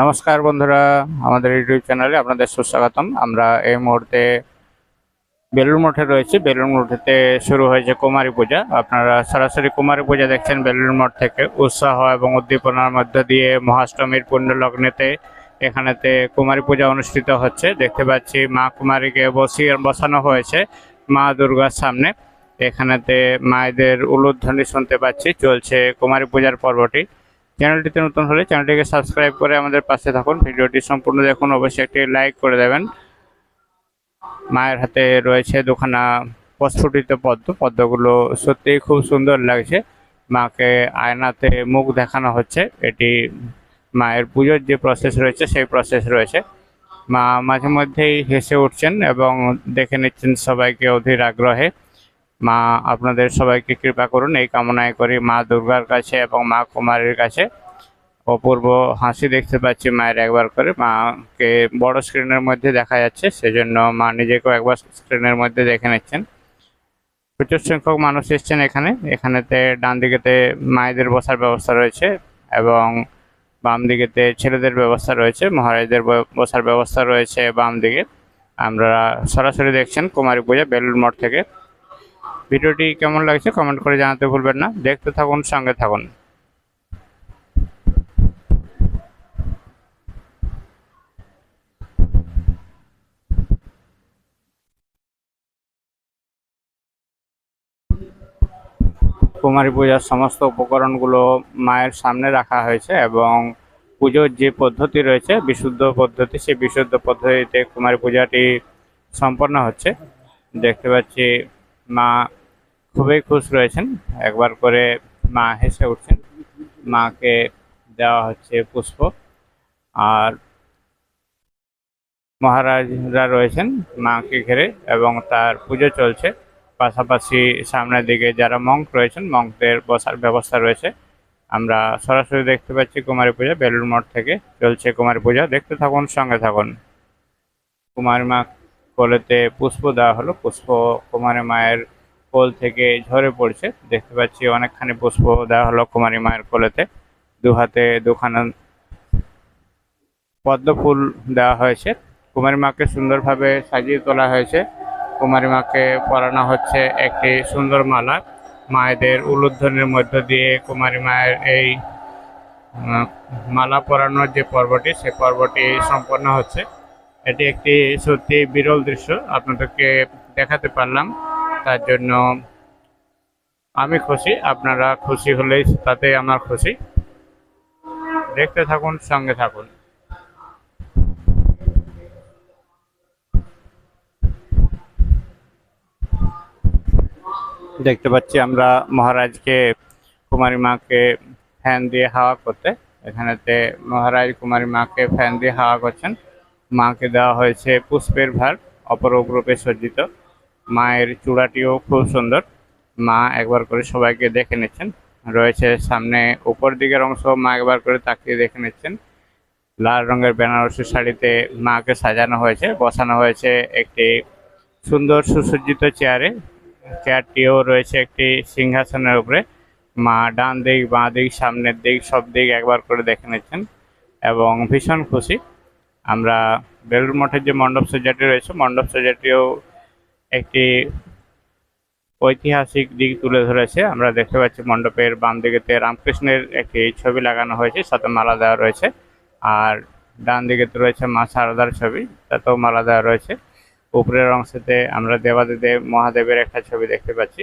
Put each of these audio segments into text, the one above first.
নমস্কার বন্ধুরা, আমাদের ইউটিউব চ্যানেলে আপনাদের সুস্বাগতম। আমরা এই মুহূর্তে বেলুর মঠে রয়েছে। বেলুর মঠেতে শুরু হয়েছে কুমারী পূজা। আপনারা সরাসরি কুমারী পূজা দেখছেন বেলুর মঠ থেকে। উৎসাহ এবং উদ্দীপনার মধ্য দিয়ে মহাষ্টমীর পুণ্য লগ্নেতে এখানেতে কুমারী পূজা অনুষ্ঠিত হচ্ছে। দেখতে পাচ্ছি মা কুমারীকে বসিয়ে বসানো হয়েছে মা দুর্গার সামনে। এখানেতে মায়েদের উলুধ্বনি শুনতে পাচ্ছি। চলছে কুমারী পূজার পর্বটি। চ্যানেলটিতে নতুন হলে চ্যানেলটিকে সাবস্ক্রাইব করে আমাদের পাশে থাকুন। ভিডিওটি সম্পূর্ণ দেখুন, অবশ্যই একটি লাইক করে দেবেন। মায়ের হাতে রয়েছে দুখানা প্রস্ফুটিত পদ্ম। পদ্মগুলো সত্যিই খুব সুন্দর লাগছে। মাকে আয়নাতে মুখ দেখানো হচ্ছে। এটি মায়ের পুজোর যে প্রসেস রয়েছে, সেই প্রসেস রয়েছে। মা মাঝে মধ্যেই হেসে উঠছেন এবং দেখে নিচ্ছেন সবাইকে অধীর আগ্রহে। মা, আপনাদের সবাইকে কৃপা করুন, এই কামনায় করি মা দুর্গার কাছে এবং মা কুমারীর কাছে। অপূর্ব হাসি দেখতে পাচ্ছি মায়ের একবার করে। মাকে বড় স্ক্রিনের মধ্যে দেখা যাচ্ছে, সেজন্য মা নিজেকেও একবার স্ক্রিনের মধ্যে দেখে নিচ্ছেন। প্রচুর সংখ্যক মানুষ এসছেন এখানে। এখানেতে ডান দিকেতে মায়েদের বসার ব্যবস্থা রয়েছে এবং বাম দিকেতে ছেলেদের ব্যবস্থা রয়েছে, মহারাজদের বসার ব্যবস্থা রয়েছে বাম দিকে আমরা সরাসরি দেখছেন কুমারী পূজা বেলুর মঠ থেকে। ভিডিওটি কেমন লাগছে কমেন্ট করে জানাতে ভুলবেন না। দেখতে থাকুন, সঙ্গে থাকুন। কুমারী পূজার সমস্ত উপকরণগুলো মায়ের সামনে রাখা হয়েছে এবং পুজোর যে পদ্ধতি রয়েছে, বিশুদ্ধ পদ্ধতি, সেই বিশুদ্ধ পদ্ধতিতে কুমারী পূজাটি সম্পন্ন হচ্ছে। দেখতে পাচ্ছি মা খুবই খুশ রয়েছেন। একবার করে মা হেসে উঠছেন। মাকে দেওয়া হচ্ছে পুষ্প। আর মহারাজরা রয়েছেন মাকে ঘিরে এবং তার পুজো চলছে। পাশাপাশি সামনের দিকে যারা মঙ্ক রয়েছেন মঙ্কদের বসার ব্যবস্থা রয়েছে। আমরা সরাসরি দেখতে পাচ্ছি কুমারী পূজা বেলুর মঠ থেকে চলছে কুমারী পূজা। দেখতে থাকুন, সঙ্গে থাকুন। কুমারী মা কোলেতে পুষ্প দেওয়া হলো। পুষ্প কুমারী মায়ের কোল থেকে ঝরে পড়ছে। দেখতে পাচ্ছি অনেকখানি পুষ্প দেওয়া হলো কুমারী মায়ের কোলেতে। দু হাতে দুখানা পদ্ম ফুল দেওয়া হয়েছে। কুমারী মাকে সুন্দরভাবে সাজিয়ে তোলা হয়েছে। কুমারী মাকে পরানো হচ্ছে একটি সুন্দর মালা। মায়েদের উলুধ্বনির মধ্য দিয়ে কুমারী মায়ের এই মালা পরানোর যে পর্বটি, সে পর্বটি সম্পন্ন হচ্ছে। এটি একটি সত্যি বিরল দৃশ্য। আপনাদেরকে দেখাতে পারলাম। তার জন্য আমি খুশি। আপনারা খুশি হলেই তাতে আমার খুশি। দেখতে থাকুন, সঙ্গে থাকুন। দেখতে পাচ্ছি আমরা মহারাজকে, কুমারী মাকে ফ্যান দিয়ে হাওয়া করতে। এখানেতে মহারাজ, কুমারী মাকে ফ্যান দিয়ে হাওয়া করছেন। মাকে দেওয়া হয়েছে পুষ্পের ভার অপরূপ রূপে সজ্জিত। মায়ের চূড়াটিও খুব সুন্দর। মা একবার করে সবাইকে দেখে নিচ্ছেন। রয়েছে সামনে উপর দিকের অংশ, মা একবার করে তাকিয়ে দেখে নিচ্ছেন। লাল রঙের বেনারসি শাড়িতে মাকে সাজানো হয়েছে, বসানো হয়েছে একটি সুন্দর সুসজ্জিত চেয়ারে। চেয়ারটিও রয়েছে একটি সিংহাসনের উপরে। মা ডান দিক, বাঁ দিক, সামনের দিক, সব দিক একবার করে দেখে নিচ্ছেন এবং ভীষণ খুশি। আমরা বেলুর মঠের যে মণ্ডপ সজ্জাটি রয়েছে, মণ্ডপ সজ্জাটিও একটি ঐতিহাসিক দিক তুলে ধরেছে। আমরা দেখতে পাচ্ছি মণ্ডপের বাম দিকেতে রামকৃষ্ণের একটি ছবি লাগানো হয়েছে, সাথে মালা দেওয়া রয়েছে। আর ডান দিকেতে রয়েছে মা সারদার ছবি, তাতেও মালা দেওয়া রয়েছে। উপরের অংশেতে আমরা দেবাদিদেব মহাদেবের একটা ছবি দেখতে পাচ্ছি।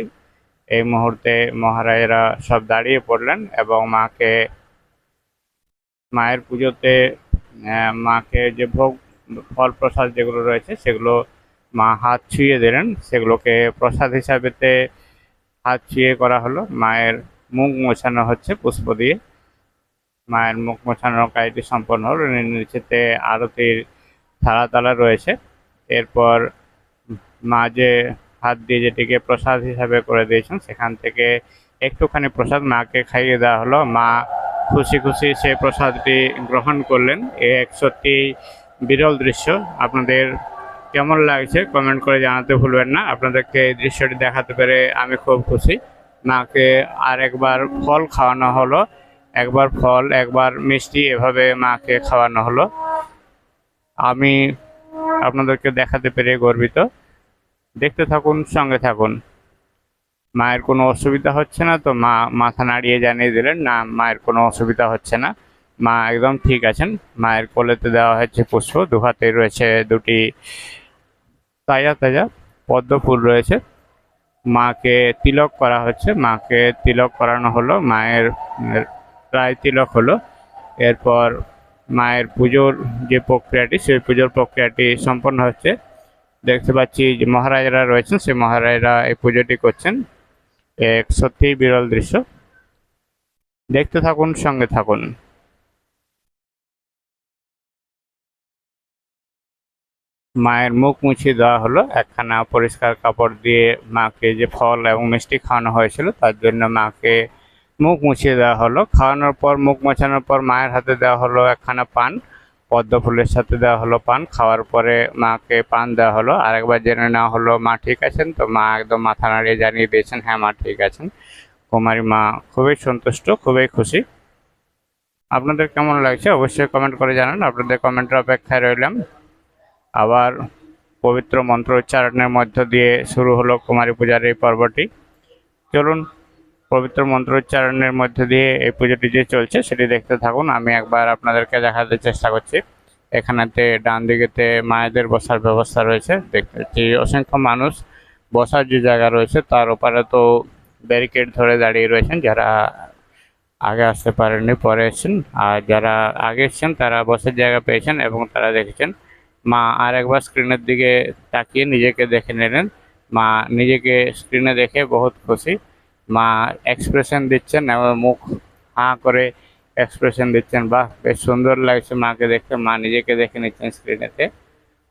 এই মুহূর্তে মহারাজেরা সব দাঁড়িয়ে পড়লেন এবং মাকে, মায়ের পুজোতে মাকে যে ভোগ, ফল প্রসাদ যেগুলো রয়েছে সেগুলো মা হাত ছুঁয়ে দিলেন, সেগুলোকে প্রসাদ হিসাবেতে হাত ছুঁয়ে করা হলো। মায়ের মুখ মোছানো হচ্ছে পুষ্প দিয়ে। মায়ের মুখ মোছানোর কাজটি সম্পন্ন হলো। নিচেতে আরতির থালা তালা রয়েছে। এরপর মা যে হাত দিয়ে যেটিকে প্রসাদ হিসাবে করে দিয়েছেন, সেখান থেকে একটুখানি প্রসাদ মাকে খাইয়ে দেওয়া হলো। মা খুশি খুশি সেই প্রসাদটি গ্রহণ করলেন। এ এক সত্যি বিরল দৃশ্য। আপনাদের কেমন লাগছে কমেন্ট করে জানাতে ভুলবেন না। আপনাদেরকে এই দৃশ্যটি দেখাতে পেরে আমি খুব খুশি। মাকে আর একবার ফল খাওয়ানো হলো। একবার ফল, একবার মিষ্টি এভাবে মাকে খাওয়ানো হলো। আমি আপনাদেরকে দেখাতে পেরে গর্বিত। দেখতে থাকুন, সঙ্গে থাকুন। মায়ের কোনো অসুবিধা হচ্ছে না তো? মা মাথা নাড়িয়ে জানিয়ে দিলেন, না, মায়ের কোনো অসুবিধা হচ্ছে না। মা একদম ঠিক আছেন। মায়ের কোলেতে দেওয়া হয়েছে পুষ্প। দু হাতে রয়েছে দুটি তাজা তাজা পদ্ম ফুল রয়েছে। মাকে তিলক করা হচ্ছে। মাকে তিলক করানো হলো। মায়ের প্রায় তিলক হলো। এরপর মায়ের পুজোর যে প্রক্রিয়াটি, সেই পুজোর প্রক্রিয়াটি সম্পন্ন হচ্ছে। দেখতে পাচ্ছি যে মহারাজারা রয়েছেন। সেই মহারাজারা এই পুজোটি করছেন। এক সত্যিই বিরল দৃশ্য। দেখতে থাকুন, সঙ্গে থাকুন। মায়ের মুখ মুছিয়ে দেওয়া হলো। একখানা পরিষ্কার কাপড় দিয়ে মাকে যে ফল এবং মিষ্টি খাওয়ানো হয়েছিল, তার জন্য মাকে মুখ মুছিয়ে দেওয়া হলো। খাওয়ানোর পর, মুখ মোছানোর পর মায়ের হাতে দেওয়া হলো একখানা পান। পদ্ম ফুলের সাথে দেওয়া হলো পান। খাওয়ার পরে মাকে পান দেওয়া হলো। আরেকবার জেনে নেওয়া হলো, মা ঠিক আছেন? তো মা একদম মাথা নাড়িয়ে জানিয়ে দিয়েছেন হ্যাঁ মা ঠিক আছেন। কুমারী মা খুবই সন্তুষ্ট, খুবই খুশি। আপনাদের কেমন লাগছে? অবশ্যই কমেন্ট করে জানান। আপনাদের কমেন্টের অপেক্ষায় রইলাম। আবার পবিত্র মন্ত্র উচ্চারণের মধ্য দিয়ে শুরু হলো কুমারী পূজার এই পর্বটি। চলুন, পবিত্র মন্ত্র উচ্চারণের মধ্য দিয়ে এই পুজোটি যে চলছে সেটি দেখতে থাকুন। আমি একবার আপনাদেরকে দেখাতে চেষ্টা করছি। এখানেতে ডান দিকেতে মায়েদের বসার ব্যবস্থা রয়েছে। দেখতে অসংখ্য মানুষ বসার যে জায়গা রয়েছে তার ওপারে তো ব্যারিকেড ধরে দাঁড়িয়ে রয়েছেন। যারা আগে আসতে পারেননি, পরে এসেছেন। আর যারা আগে এসেছেন তারা বসার জায়গা পেয়েছেন এবং তারা দেখেছেন। মা আর একবার স্ক্রিনের দিকে তাকিয়ে নিজেকে দেখে নিলেন। মা নিজেকে স্ক্রিনে দেখে বহুত খুশি। মা এক্সপ্রেশন দিচ্ছেন এবং মুখ হাঁ করে এক্সপ্রেশন দিচ্ছেন, বাহ, বেশ সুন্দর লাগছে মাকে দেখতে। মা নিজেকে দেখে নিচ্ছেন স্ক্রিনেতে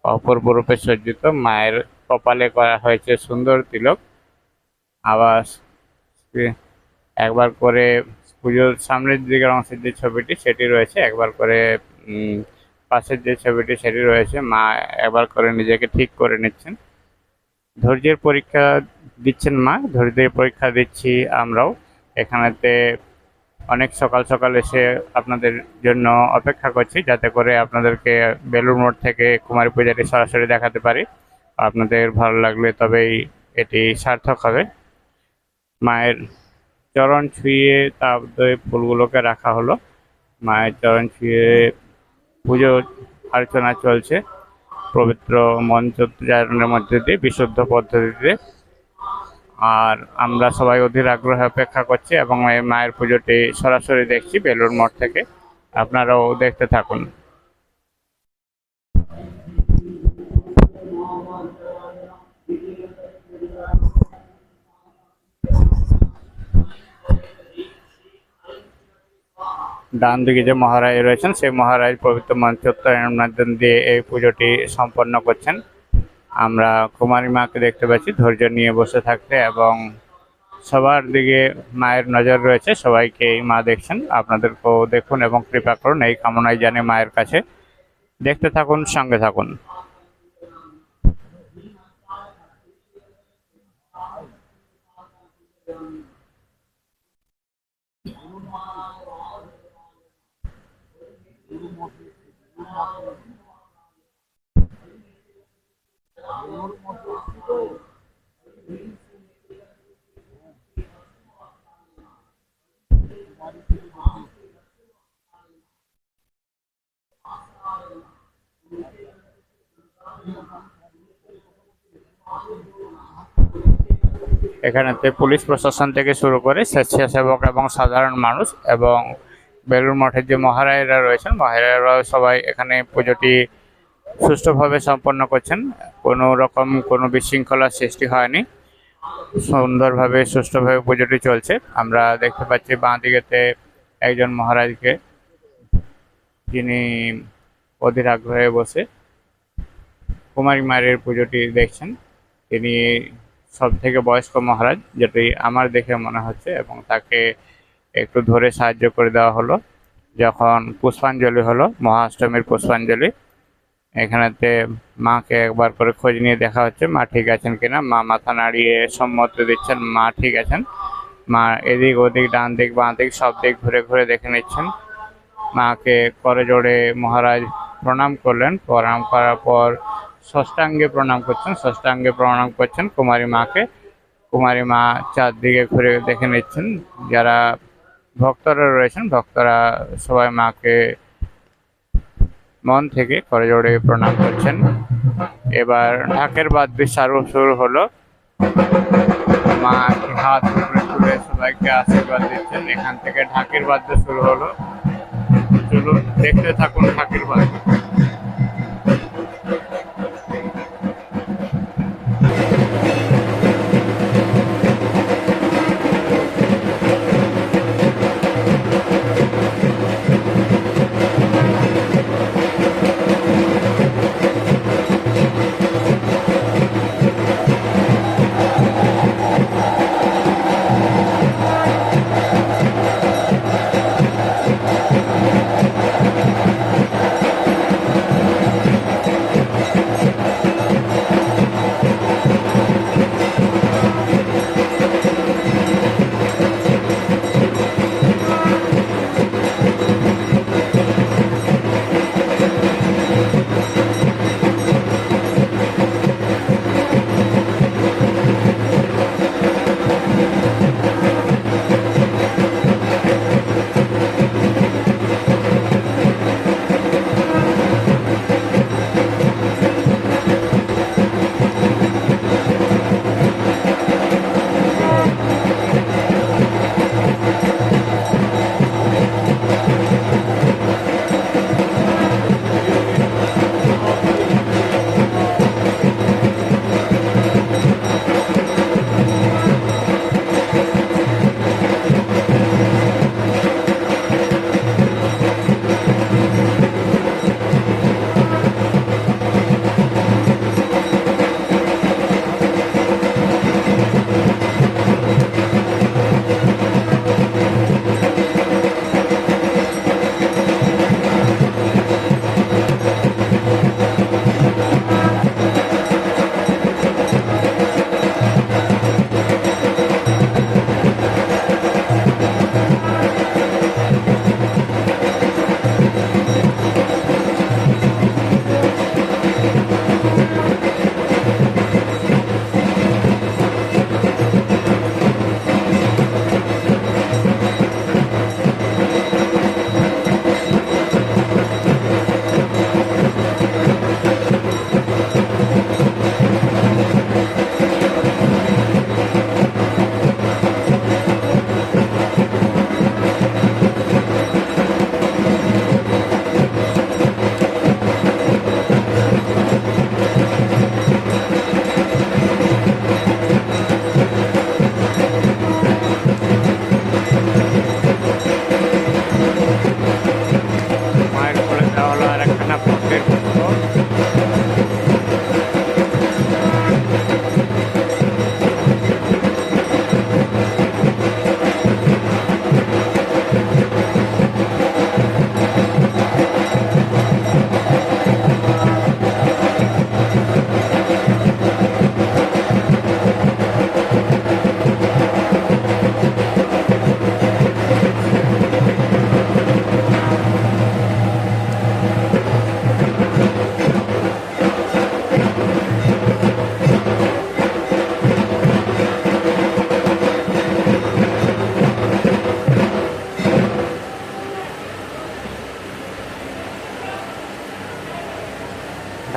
অপূর্ব রূপে সজ্জিত। মায়ের কপালে করা হয়েছে সুন্দর তিলক। আবার একবার করে পুজোর সামনের দিকের অংশের যে ছবিটি, সেটি রয়েছে। একবার করে পাশের যে ছবিটি সেটি রয়েছে, মা একবার করে নিজেকে ঠিক করে নিচ্ছেন। ধৈর্যের পরীক্ষা দিচ্ছেন মা, ধৈর্যের পরীক্ষা দিচ্ছি আমরাও। এখানেতে অনেক সকাল সকাল এসে আপনাদের জন্য অপেক্ষা করছি, যাতে করে আপনাদেরকে বেলুর মোড় থেকে কুমারী পূজাটি সরাসরি দেখাতে পারি। আপনাদের ভালো লাগলে তবেই এটি সার্থক হবে। মায়ের চরণ ছুঁয়ে তারপরে ফুলগুলোকে রাখা হলো। মায়ের চরণ ছুঁয়ে পুজো অর্চনা চলছে। পবিত্র মন্ত্রোচ্চারণের মধ্যে দিয়ে, বিশুদ্ধ পদ্ধতিতে। আর আমরা সবাই অধীর আগ্রহে অপেক্ষা করছি এবং এই মায়ের পুজোটি সরাসরি দেখছি বেলুর মঠ থেকে। আপনারাও দেখতে থাকুন। ডান দিকে যে মহারাজ রয়েছেন, সেই মহারাজ পবিত্র মন্ত্রোচ্চারণের মাধ্যম দিয়ে এই পুজোটি সম্পন্ন করছেন। আমরা কুমারী মাকে দেখতে পাচ্ছি, ধৈর্য নিয়ে বসে থাকতে এবং সবার দিকে মায়ের নজর রয়েছে সবাইকে এই মা দেখছেন। আপনাদেরকেও দেখুন এবং কৃপা করুন, এই কামনাই জানে মায়ের কাছে। দেখতে থাকুন, সঙ্গে থাকুন। এখানেতে পুলিশ প্রশাসন থেকে শুরু করে স্বেচ্ছাসেবক এবং সাধারণ মানুষ এবং বেলুর মঠের যে মহারাজরা রয়েছেন মহারাজরাও সবাই এখানে পুজোটি সুষ্ঠুভাবে সম্পন্ন করছেন। কোনো রকম কোনো বিশৃঙ্খলার সৃষ্টি হয়নি। সুন্দরভাবে, সুষ্ঠুভাবে পুজোটি চলছে। আমরা দেখতে পাচ্ছি বাঁ দিকেতে একজন মহারাজকে যিনি অধীর আগ্রহে বসে কুমারী মায়ের পুজোটি দেখছেন। তিনি সব থেকে বয়স্ক মহারাজ, যেটি আমার দেখে মনে হচ্ছে এবং তাকে একটু ধরে সাহায্য করে দেওয়া হলো, যখন পুষ্পাঞ্জলি হলো, মহাষ্টমীর পুষ্পাঞ্জলি, এখানেতে মাকে একবার করে খোঁজ নিয়ে দেখা হচ্ছে, মা ঠিক আছেন কিনা? মা মাথা নাড়িয়ে সম্মতি দিচ্ছেন, মা ঠিক আছেন? মা এদিক ওদিক, ডান দিক, বাঁ দিক, সব দিক ঘুরে ঘুরে দেখে নিচ্ছেন। মাকে করে জোড়ে মহারাজ প্রণাম করলেন। প্রণাম করার পর ষষ্ঠাঙ্গে প্রণাম করছেন, ষষ্ঠাঙ্গে প্রণাম করছেন কুমারী মাকে। কুমারী মা চারদিকে ঘুরে দেখে নিচ্ছেন। যারা ভক্তরা রয়েছেন, ভক্তরা সবাই মাকে মন থেকে করে জোড়ে প্রণাম করছেন। এবার ঢাকের বাদ্য চারু শুরু হলো। মা হাত উপরে তুলে সবাইকে আশীর্বাদ দিচ্ছেন। এখান থেকে ঢাকের বাদ্য শুরু হলো। চলুন, দেখতে থাকুন ঢাকের বাদ্য।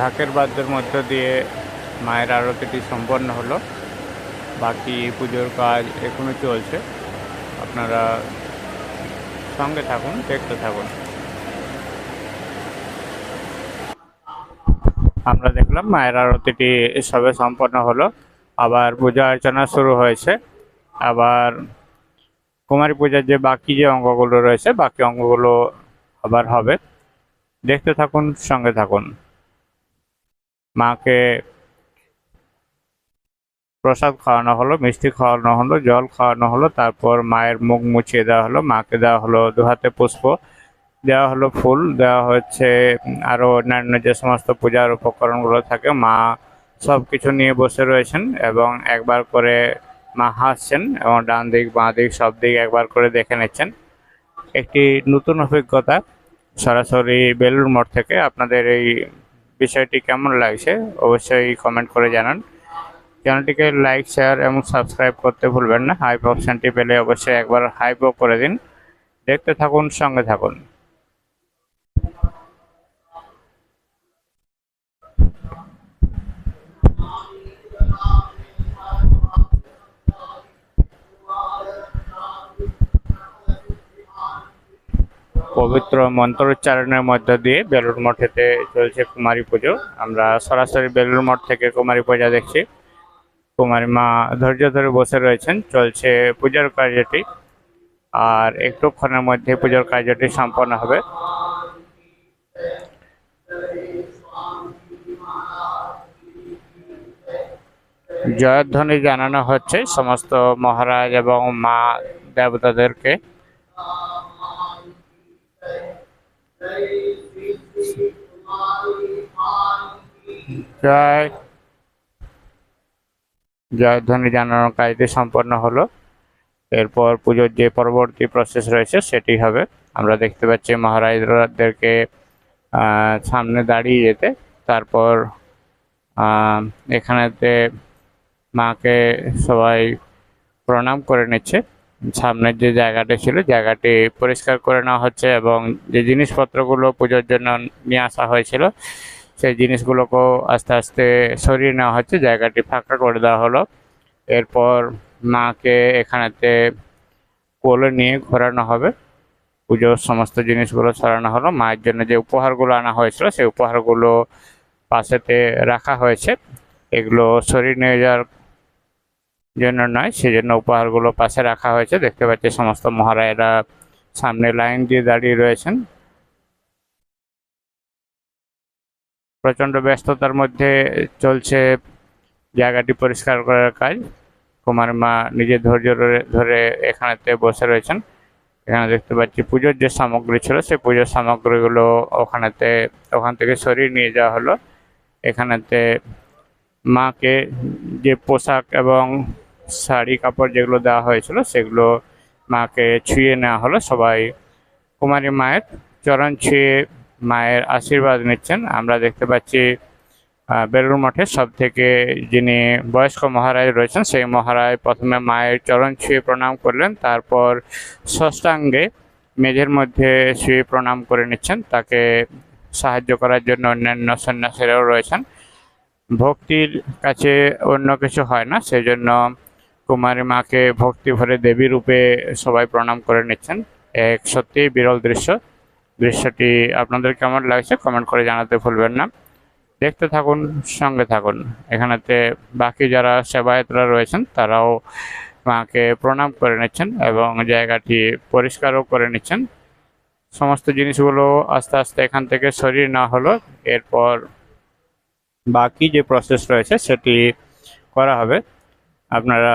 ঢাকের বাদ্যের মধ্য দিয়ে মায়ের আরতিটি সম্পন্ন হলো। বাকি পুজোর কাজ এখনও চলছে। আপনারা সঙ্গে থাকুন, দেখতে থাকুন। আমরা দেখলাম মায়ের আরতিটি সবে সম্পন্ন হলো। আবার পূজা অর্চনা শুরু হয়েছে। আবার কুমারী পূজার যে বাকি যে অঙ্গগুলো রয়েছে, বাকি অঙ্গগুলো আবার হবে। দেখতে থাকুন, সঙ্গে থাকুন। মাকে প্রসাদ খাওয়ানো হলো, মিষ্টি খাওয়ানো হলো, জল খাওয়ানো হলো, তারপর মায়ের মুখ মুছিয়ে দেওয়া হলো, মাকে দেওয়া হলো দু হাতে পুষ্প, দেওয়া হলো ফুল, দেওয়া হচ্ছে আরও অন্যান্য যে সমস্ত পূজার উপকরণগুলো থাকে, মা সব কিছু নিয়ে বসে রয়েছেন এবং একবার করে মা হাসছেন এবং ডান দিক, বাঁ দিক, সব দিক একবার করে দেখে নিচ্ছেন। একটি নতুন অভিজ্ঞতা সরাসরি বেলুর মঠ থেকে আপনাদের এই বিষয়টি কেমন লাগছে অবশ্যই কমেন্ট করে জানান। চ্যানেলটিকে লাইক শেয়ার এবং সাবস্ক্রাইব করতে ভুলবেন না। হাইপ অপশানটি পেলে অবশ্যই একবার হাইপও করে দিন। দেখতে থাকুন, সঙ্গে থাকুন। পবিত্র মন্ত্রোচ্চারণের মধ্য দিয়ে বেলুর মঠেতে চলছে কুমারী পুজো। আমরা সরাসরি বেলুর মঠ থেকে কুমারী পূজা দেখছি। কুমারী মা ধৈর্য ধরে বসে রয়েছেন। চলছে পূজার কার্যটি আর একটুক্ষণের মধ্যে পূজার কার্যটি সম্পন্ন হবে। জয়ধ্বনি জানানো হচ্ছে। সমস্ত মহারাজ এবং মা দেবতাদেরকে জয়। জয়ধ্বনি জানানোর কাজটি সম্পন্ন হলো। এরপর পুজোর যে পরবর্তী প্রসেস রয়েছে, সেটি হবে, আমরা দেখতে পাচ্ছি মহারাজদেরকে সামনে দাঁড়িয়ে যেতে। তারপর এখানেতে মাকে সবাই প্রণাম করে নিচ্ছে। সামনের যে জায়গাটি ছিল, জায়গাটি পরিষ্কার করে নেওয়া হচ্ছে এবং যে জিনিসপত্রগুলো পুজোর জন্য নিয়ে আসা হয়েছিল, সেই জিনিসগুলোকেও আস্তে আস্তে সরিয়ে নেওয়া হচ্ছে। জায়গাটি ফাঁকা করে দেওয়া হলো। এরপর মাকে এখানেতে কোলে নিয়ে ঘোরানো হবে। পুজোর সমস্ত জিনিসগুলো সরানো হলো। মায়ের জন্য যে উপহারগুলো আনা হয়েছিল, সেই উপহারগুলো পাশেতে রাখা হয়েছে। এগুলো সরিয়ে নিয়ে যাওয়ার জন্য নয়, সেজন্য উপহারগুলো পাশে রাখা হয়েছে। দেখতে পাচ্ছি সমস্ত মহারায়েরা সামনে লাইন দিয়ে দাঁড়িয়ে রয়েছেন। প্রচণ্ড ব্যস্ততার মধ্যে চলছে জায়গাটি পরিষ্কার করার কাজ। কুমার মা নিজে ধৈর্য ধরে- ধরে এখানেতে বসে রয়েছেন। এখানে দেখতে পাচ্ছি পুজোর যে সামগ্রী ছিল, সেই পুজোর সামগ্রীগুলো ওখানেতে ওখান থেকে সরিয়ে নিয়ে যাওয়া হলো। এখানেতে মাকে যে পোশাক এবং শাড়ি, কাপড় যেগুলো দেওয়া হয়েছিল সেগুলো মাকে ছুঁয়ে নেওয়া হলো। সবাই কুমারী মায়ের চরণ ছুঁয়ে মায়ের আশীর্বাদ নিচ্ছেন। আমরা দেখতে পাচ্ছি বেলুড় মঠে সব থেকে যিনি বয়স্ক মহারাজ রয়েছেন, সেই মহারাজ প্রথমে মায়ের চরণ ছুঁয়ে প্রণাম করলেন, তারপর ষষ্ঠাঙ্গে মেঝের মধ্যে শুয়ে প্রণাম করে নিচ্ছেন। তাকে সাহায্য করার জন্য অন্যান্য সন্ন্যাসীরাও রয়েছেন। ভক্তির কাছে অন্য কিছু হয় না সেই জন্য কুমারী মাকে ভক্তি ভরে দেবী রূপে সবাই প্রণাম করে নিচ্ছেন। এক সত্যি বিরল দৃশ্য। দৃশ্যটি আপনাদের কেমন লাগছে কমেন্ট করে জানাতে ভুলবেন না। দেখতে থাকুন, সঙ্গে থাকুন। এখানেতে বাকি যারা সেবায়তরা রয়েছেন, তারাও মাকে প্রণাম করে নিচ্ছেন এবং জায়গাটি পরিষ্কারও করে নিচ্ছেন। সমস্ত জিনিসগুলো আস্তে আস্তে এখান থেকে সরিয়ে না হলো। এরপর বাকি যে প্রসেস রয়েছে, সেটি করা হবে। আপনারা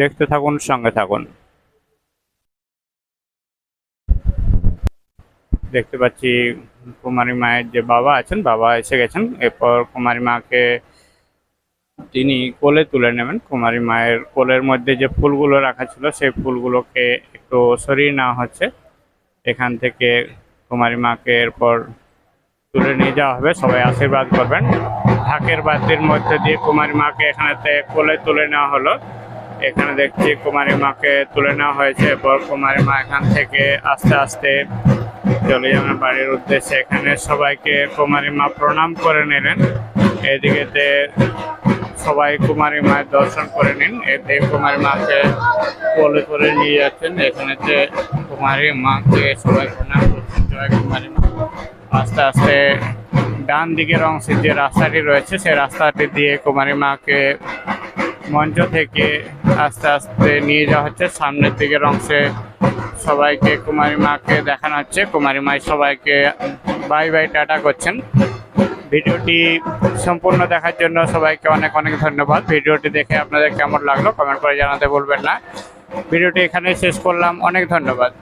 দেখতে থাকুন, সঙ্গে থাকুন। দেখতে পাচ্ছি কুমারী মায়ের যে বাবা আছেন, বাবা এসে গেছেন। এরপর কুমারী মাকে তিনি কোলে তুলে নেবেন। কুমারী মায়ের কোলের মধ্যে যে ফুলগুলো রাখা ছিল, সেই ফুলগুলোকে একটু সরিয়ে নেওয়া হচ্ছে। এখান থেকে কুমারী মাকে এরপর তুলে নিয়ে যাওয়া হবে, সবাই আশীর্বাদ করবেন। ঢাকের বাদ্যের মধ্যে দিয়ে কুমারী মাকে এখানেতে কোলে তুলে নেওয়া হলো। এখানে দেখছি কুমারী মাকে তুলে নেওয়া হয়েছে, এরপর কুমারী মা এখান থেকে আস্তে আস্তে চলে যাবেন বাড়ির উদ্দেশ্যে। এখানে সবাইকে কুমারী মা প্রণাম করে নিলেন। এদিকেতে সবাই কুমারী মায়ের দর্শন করে নিন। এতে কুমারী মাকে কোলে করে নিয়ে যাচ্ছেন। এখানেতে কুমারী মাকে সবাই প্রণাম করছেন। জয় কুমারী মা। আস্তে আস্তে ডান দিকের অংশে যে রাস্তাটি রয়েছে, সেই রাস্তাটি দিয়ে কুমারী মাকে মঞ্চ থেকে আস্তে আস্তে নিয়ে যাওয়া হচ্ছে। সামনের দিকের অংশে সবাইকে কুমারী মাকে দেখানো হচ্ছে। কুমারী মাই সবাইকে বাই বাই, টাটা করছেন। ভিডিওটি সম্পূর্ণ দেখার জন্য সবাইকে অনেক অনেক ধন্যবাদ। ভিডিওটি দেখে আপনাদের কেমন লাগল কমেন্ট করে জানাতে বলবেন না। ভিডিওটি এখানে শেষ করলাম। অনেক ধন্যবাদ।